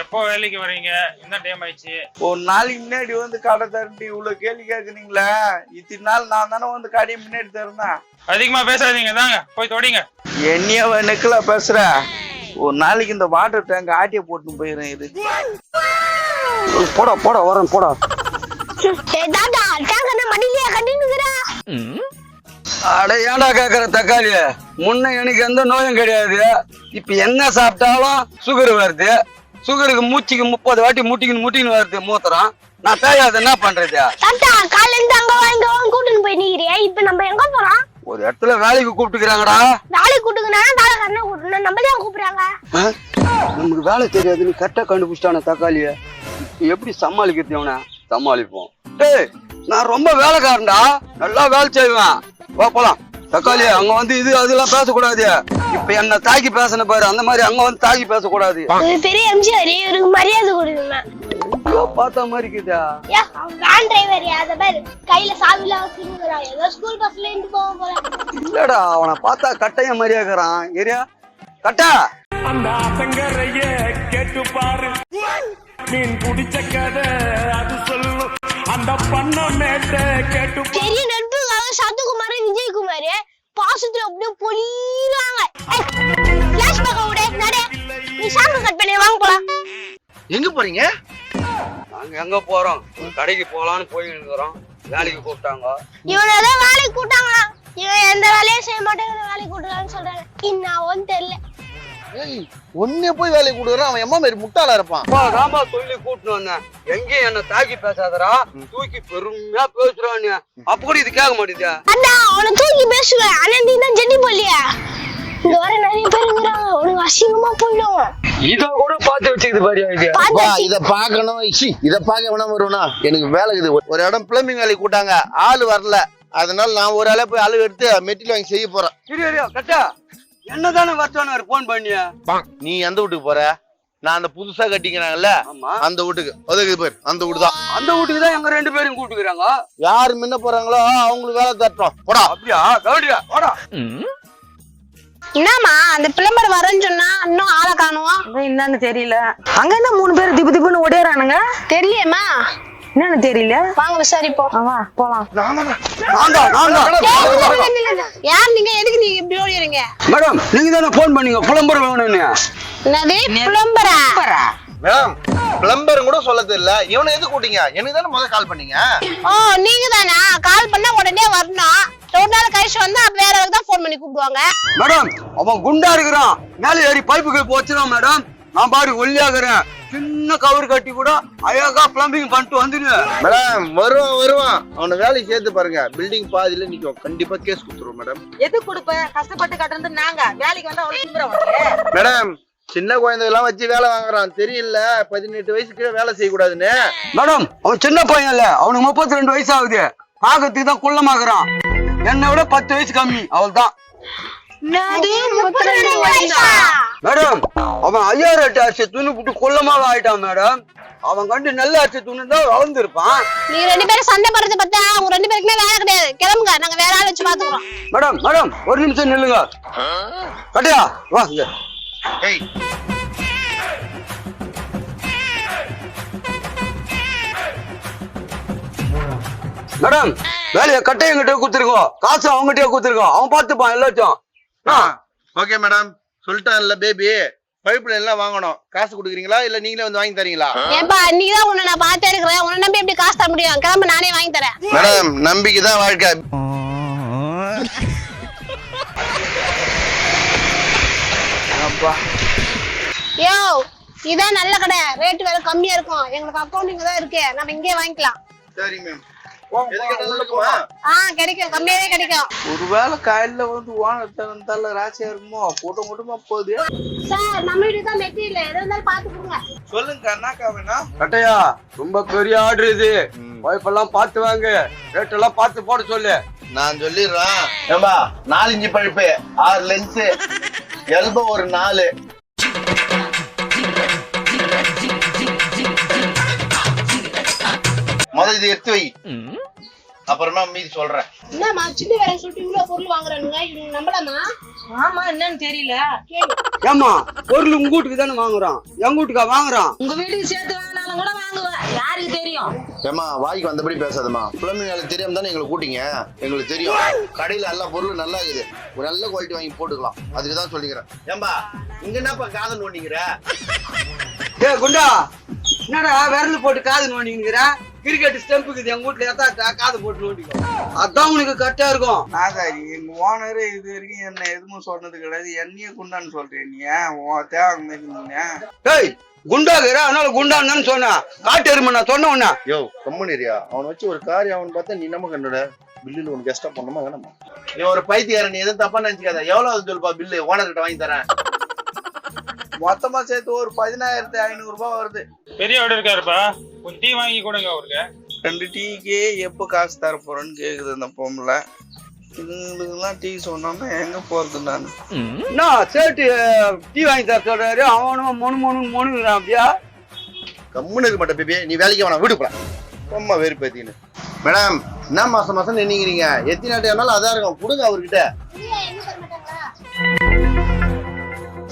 எப்போ வேலைக்கு வரீங்க என்ன டைம் ஆயிடுச்சு? ஒரு நாளைக்கு முன்னாடி வந்து கடை திறந்து இவ்வளவு கேள்வி கேக்குறீங்களே இத்தனை நாள் நான் தானே வந்து கடையை முன்னாடி திறந்தேன். அதிகமா பேசாதீங்க தாங்க போய் தொடிங்க. என்னைய நெக்கல பேசுற? ஒரு நாளைக்கு இந்த வாட்டர் டேங்க் ஆட்டிய போட்டு போயிடுறேன் இது போடா போடா வரேன் போடா. தாத்தா டேங்க் என்ன மடியிலேயே கட்டினுக்குறா அட ஏன்டா கேக்குற தக்காளி முன்ன எனக்கு எந்த நோயும் கிடையாது. இப்ப என்ன சாப்பிட்டாலும் சுகர் வருது. சுகருக்கு மூச்சுக்கு முப்பது வாட்டி முட்டிக்கின்னு முட்டின்னு வருது மூத்திரம். நான் பேயாத என்ன பண்றது? தாத்தா காலையில இருந்து அங்க வா இங்க வாங்க கூட்டின்னு போய் நிக்கிறியா இப்ப நம்ம எங்க போறோம்? ஒரு இடத்துல வேலைக்கு கூப்பிட்டுக்கிறாங்கடா. வேலைக்கு கூட்டுக்குனா வேலை கண்ணை கூட்டணும் நம்ம தான் கூப்பிடுறாங்க? நமக்கு வேலை தெரியாதுன்னு கரெக்டா கண்டுபிடிச்சிட்டான தக்காளிய. எப்படி சமாளிக்கிறது அவனை? சமாளிப்போம். டேய் நான் ரொம்ப வேலைக்காரன்டா. நல்லா வேலை செய்வேன். வா போலாம். தக்காளி அங்க வந்து இது அதெல்லாம் பேசக்கூடாது. இப்ப என்ன தாக்கி பேசணும் பாரு அந்த மாதிரி அங்க வந்து தாக்கி பேசக்கூடாது. பெரிய எம்ஜிஆர் இவருக்கு மரியாதை பார்த்த மாதிரி இருக்குதா. வேன் டிரைவர் அத பாரு. கையில சாவிலாம் வச்சுக்கிறான் ஏதோ ஸ்கூல் பஸ்ல இருந்து போக போறான் இல்லடா அவனை பார்த்தா கட்டைய மாதிரியா இருக்கிறான் ஏரியா கட்டா. அந்த கேட்டு பாரு. மீன் குடிச்ச கதை அது சொல்லும். அந்த பண்ண மேட்ட கேட்டு பெரிய விஜயகுமார் பாசத்துல அப்படியே பொழிவாங்க பிளாஷ் பேக்க விட நட நீ சாங்க கட் பண்ணி வாங்க போலாம் எங்க போறீங்க நாங்க எங்க போறோம் கடைக்கு போலான்னு போயிட்டு இருக்கிறோம் வேலைக்கு கூப்பிட்டாங்க இவனை தான் வேலைக்கு கூட்டாங்களா இவன் எந்த வேலையும் செய்ய மாட்டேங்கிற வேலைக்கு கூட்டுறான்னு சொல்றாங்க இன்னாவும் தெரியல ஏய் ஒன்னே போய் வேலைக்கு கொடுக்குறான் அவன் எம்மா மாதிரி முட்டாளா இருப்பான். ராமா சொல்லி கூட்டிட்டு வந்தேன். எங்கேயும் என்ன தாக்கி பேசாதடா. தூக்கி பெருமையா பேசுறான் நீ. அப்ப கூட இது கேட்க மாட்டேதா அண்ணா அவனை தூக்கி பேசுவேன். ஆனா நீ தான் ஜெட்டி போலியா இங்க வர நிறைய பேர் உனக்கு அசிங்கமா போயிடும் இத கூட பார்த்து வச்சுக்குது பாரியா இது அப்பா பார்த்து இத பாக்கணும் சி இத பாக்க வேணாம் வருவனா எனக்கு வேலை இருக்குது. ஒரு இடம் பிளம்பிங் வேலைக்கு கூட்டாங்க ஆள் வரல. அதனால நான் ஒரு ஆளே போய் ஆளு எடுத்து மெட்டீரியல் வாங்கி செய்ய போறேன். இரு கட்டா. என்னதானே வரட்டானு போன் பண்ணியா? நீ எந்த வீட்டுக்கு போற? நான் அந்த புதுசா கட்டிக்கிறாங்கல்ல அந்த வீட்டுக்கு. அதுக்கு பேர். அந்த வீடு தான். அந்த வீட்டுக்கு தான் எங்க ரெண்டு பேரும் கூட்டுக்கிறாங்க? யார் முன்ன போறாங்களோ அவங்களுக்கு வேலை தட்டோம் போடா. அப்படியா? கவுடியா வாடா என்னம்மா அந்த பிளம்பர் வரேன்னு சொன்னா இன்னும் ஆளை காணுவோம் என்னன்னு தெரியல. அங்க என்ன மூணு பேர் திப்பு திப்புன்னு ஓடியாரானுங்க? தெரியலையேம்மா என்னன்னு தெரியல. வாங்க விசாரிப்போம் வா போலாம். யார் நீங்க? எதுக்கு நீங்க இப்படி ஓடிறீங்க? மேடம் நீங்க தானே போன் பண்ணீங்க. புலம்பர் வேணும்னு என்னது? பிளம்பரா மேடம் பிளம்பர் கூட சொல்ல தெரியல இவனை எது கூட்டிங்க? எனக்கு தானே முதல்ல கால் பண்ணீங்க. ஓ நீங்க தானா? கால் பண்ணா உடனே வரணும். ஒரு நாள் கழிச்சு வந்து அப்ப வேற தான் ஃபோன் பண்ணி கூப்பிடுவாங்க. மேடம் அவன் குண்டா இருக்கிறான். மேலே ஏறி பைப்புக்கு போச்சுறான் மேடம் நான் பாரு ஒல்லியாகிறேன். சின்ன கவர் கட்டி கூட அழகா பிளம்பிங் பண்ணிட்டு வந்துடுவேன் மேடம் வருவான் வருவான். அவனை வேலைக்கு சேர்த்து பாருங்க. பில்டிங் பாதியில நிக்கும். கண்டிப்பா கேஸ் கொடுத்துருவோம் மேடம் எது கொடுப்ப? கஷ்டப்பட்டு கட்டுறது நாங்க. வேலைக்கு வந்தா அவ்வளவு மேடம் சின்ன குழந்தைகள்லாம் வச்சு வேலை வாங்குறான். தெரியல பதினெட்டு வயசு கீழே வேலை செய்யக்கூடாதுன்னு. மேடம் அவன் சின்ன பையன் இல்ல. அவனுக்கு முப்பத்தி ரெண்டு வயசு ஆகுது. பாக்கிறதுக்கு தான் குள்ளமாக்குறான் என்னை விட பத்து வயசு கம்மி. அவள் தான் மேடம் அவன் ஐயாயிரம் எட்டு அரிசி துணி போட்டு குள்ளமாக ஆயிட்டான் மேடம். அவன் கண்டு நல்ல அரிசி துணி தான் வளர்ந்துருப்பான். நீங்க ரெண்டு பேரும் சண்டை போடுறத பார்த்தா உங்க ரெண்டு பேருக்குமே வேலை கிடையாது. கிளம்புங்க நாங்க வேற ஆள் வச்சு பாத்துக்கிறோம் மேடம் மேடம் ஒரு நிமிஷம் நில்லுங்க. கட்டியா வா இங்க. மேடம் வேலையை கட்டையும் கிட்டே கொடுத்துருக்கோம். காசு அவங்ககிட்டயே கொடுத்துருக்கோம். அவன் பார்த்துப்பான் எல்லாச்சும் ஓகே மேடம் சொல்லிட்டான்ல பேபி பைப்ல எல்லாம் வாங்கணும். காசு கொடுக்குறீங்களா? இல்ல நீங்களே வந்து வாங்கி தரீங்களா? ஏன்பா இன்னைக்கு தான் உன்னை நான் பார்த்தே இருக்கிறேன் உன்னை நம்பி எப்படி காசு தர முடியும்? கிளம்பு நானே வாங்கி தரேன். மேடம் நம்பிக்கை தான் வாழ்க்கை யோ இதான் நல்ல கடை. ரேட் வேற கம்மியா இருக்கும். எங்களுக்கு அக்கௌண்டிங் தான் இருக்கு. நம்ம இங்கே வாங்கிக்கலாம். சரி மேம் கிடைக்கும் கம்மியாவே கிடைக்கும். ஒருவேளை காலையில வந்து ஓனர் தந்தால ராசியா இருக்குமோ? கூட்டம் கூட்டமா போகுது. சார் நம்ம வீட்டுக்கு தான் மெட்டீரியல் எது இருந்தாலும் பார்த்து கொடுங்க. சொல்லுங்க அண்ணாக்கா வேணா. கட்டையா ரொம்ப பெரிய ஆர்டர் இது. வைப்பெல்லாம் பார்த்து வாங்க. ரேட் எல்லாம் பார்த்து போட சொல்லு. நான் சொல்லிடுறேன். ஏம்பா நாலு இஞ்சி பழுப்பு ஆறு லென்ஸ் எல்போ ஒரு நாலு. இது எடுத்து வை. அப்புறமா மீதி சொல்றேன் என்னம்மா சின்ன வேலை சொல்லிட்டு இவ்வளவு பொருள் வாங்குறானுங்க? இவங்க நம்பலாமா? ஆமா என்னன்னு தெரியல. ஏம்மா பொருள் உங்க வீட்டுக்கு தானே வாங்குறோம். எங்க வீட்டுக்கா வாங்குறோம்? உங்க வீட்டுக்கு சேர்த்து வாங்கினாலும் கூட வாங்குவேன். யாருக்கு தெரியும்? ஏமா வாய்க்கு வந்தபடி பேசாதம்மா. பிளம்பிங் வேலை தெரியாம தானே எங்களை கூட்டிங்க? எங்களுக்கு தெரியும். கடையில எல்லா பொருளும் நல்லா இருக்குது. ஒரு நல்ல குவாலிட்டி வாங்கி போட்டுக்கலாம். அதுக்கு தான் சொல்லிக்கிறேன். ஏம்பா இங்க என்னப்பா காதல் நோண்டிங்கிற ஏ குண்டா. என்னடா விரல் போட்டு காது நோண்டிங்கிற கிரிக்கெட் ஸ்டெம்புக்கு எங்க வீட்டுல ஏத்தா காது போட்டு நோண்டிக்கோ அதான் உனக்கு கரெக்டா இருக்கும். நாதாரி எங்க ஓனரு இது வரைக்கும் என்ன எதுவும் சொன்னது கிடையாது. என்னையே குண்டான்னு சொல்றேன் நீ உன் தேவை டேய் குண்டாகிற அதனால குண்டான்னு சொன்னேன் காட்டு எருமை நான் சொன்ன உடனே யோ கம்முனிரியா. அவனை வச்சு ஒரு காரியம் அவன் பார்த்தா நீ நம்ம கண்டுட? பில்லுல உனக்கு எக்ஸ்ட்ரா பண்ணணுமா வேணாமா? இவன் ஒரு பைத்தியாரன் நீ எதுவும் தப்பா நினைச்சுக்காத. எவ்வளவு சொல்லுப்பா பில்லு ஓனர் கிட்ட வாங்கி தரேன். மொத்தமா சேர்த்து ஒரு பதினாயிரத்தி ஐநூறு ரூபாய் வருது. பெரிய வீடு இருக்காருப்பா. டீ வாங்கி கொடுங்க அவருக்கு. ரெண்டு டீக்கே எப்போ காசு தர போறேன்னு கேக்குது அந்த பொம்பளை. இதுங்களுக்குலாம் டீ சொன்னோம்னா எங்க போறது நான்? என்ன சேட்டு டீ வாங்கி தர சொல்றாரு. அவனும் மொணு மொணு மொணுங்கிறான் அப்படியா? கம்முன்னு இருக்க மாட்டேன் பேபி. நீ வேலைக்கு வேணாம் வீடு. போலாம் ரொம்ப வெறுப்பேத்தின்னு மேடம் என்ன மாசம் மாசம் நின்னுக்கிறீங்க எத்தனை நாட்டு வேணாலும் அதான் இருக்கும். கொடுங்க அவர்கிட்ட.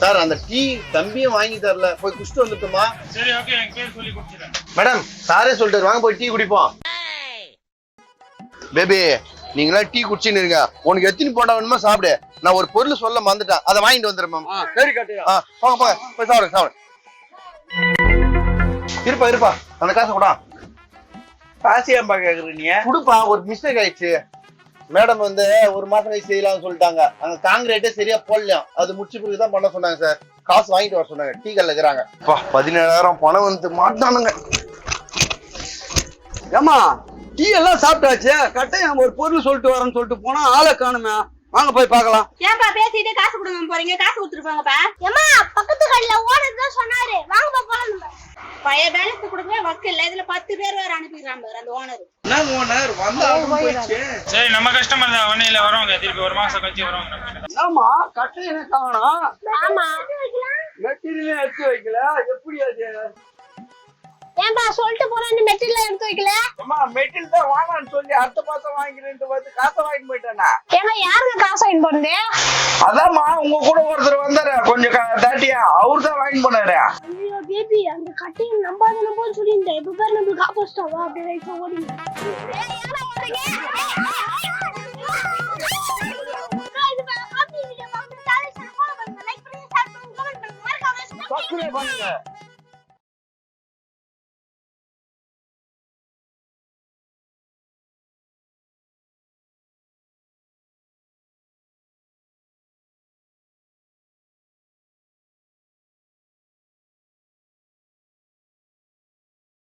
சார் அந்த டீ தம்பியும் வாங்கி தரல. போய் குடிச்சிட்டு வந்துட்டோமா? சரி ஓகே என் பேர் சொல்லி குடிச்சிடறேன். மேடம் சாரே சொல்லிட்டு வாங்க போய் டீ குடிப்போம். பேபி நீங்களா டீ குடிச்சுன்னு இருங்க. உனக்கு எத்தனை போண்டா வேணுமோ சாப்பிடு. நான் ஒரு பொருள் சொல்ல மறந்துட்டேன். அதை வாங்கிட்டு வந்துடுறேன் மேம். சரி கட்டியா போங்க போங்க. போய் சாப்பிடுங்க சாப்பிடு. இருப்பா இருப்பா. அந்த காசை கூட. காசு ஏன்பா கேக்குறீங்க குடுப்பா ஒரு மிஸ்டேக் ஆயிடுச்சு. மேடம் வந்து ஒரு மாசம் கழிச்சு செய்யலாம்னு சொல்லிட்டாங்க. அங்க காங்கிரீட்டே சரியா போடலையாம் அது முடிச்சு பிறகு தான் பண்ண சொன்னாங்க சார். காசு வாங்கிட்டு வர சொன்னாங்க. டீ கல்ல இருக்கிறாங்க. பதினேழாயிரம் பணம் வந்து மாட்டானுங்க ஏமா டீ எல்லாம் சாப்பிட்டாச்சு. கட்டையும் ஒரு பொருள் சொல்லிட்டு வரேன்னு சொல்லிட்டு போனா ஆளை காணுமே. வாங்க போய் பார்க்கலாம். ஏன்பா பேசிட்டே காசு கொடுங்க போறீங்க? காசு கொடுத்துருப்பாங்கப்பா. ஏமா பக்கத்து கடையில ஓனர் தான் சொன்னாரு. வாங்க போலாம் பழைய பேலன்ஸ் கொடுங்க வக்கு இல்ல. இதுல பத்து பேர் வேற அனுப்பிடுறான் பாரு அந்த ஓனர் என்ன ஓனர் வந்தாலும் சரி நம்ம கஸ்டமர் தான் ஒன்னையில வரவங்க. திருப்பி ஒரு மாசம் கழிச்சு வரவங்க. நம்ம கிட்ட. ஆமா கட்டையை காணும்? ஆமா. மெட்டீரியல் எடுத்து வைக்கல. எப்படி அது? ஏன்பா சொல்லிட்டு எடுத்து வைக்கல அம்மா மெட்டில் தான் வாங்கலாம்னு சொல்லி அடுத்த மாசம் வாங்கிக்கிறேன்ட்டு வந்து காசை வாங்கிட்டு போயிட்டானா ஏங்க யாருங்க காசு வாங்கி போறது அதாம்மா உங்க கூட ஒருத்தர் வந்தாரு கொஞ்சம் தாட்டியா அவரு தான் வாங்கி போனாரு ஐயோ பேபி அந்த கட்டையை நம்பாத நம்போன்னு சொல்லியிருந்தேன் இப்ப பேர் நம்மளுக்கு அப்படியே ஓடிங்க வாங்க, சப்ஸ்கிரைப் பண்ணுங்க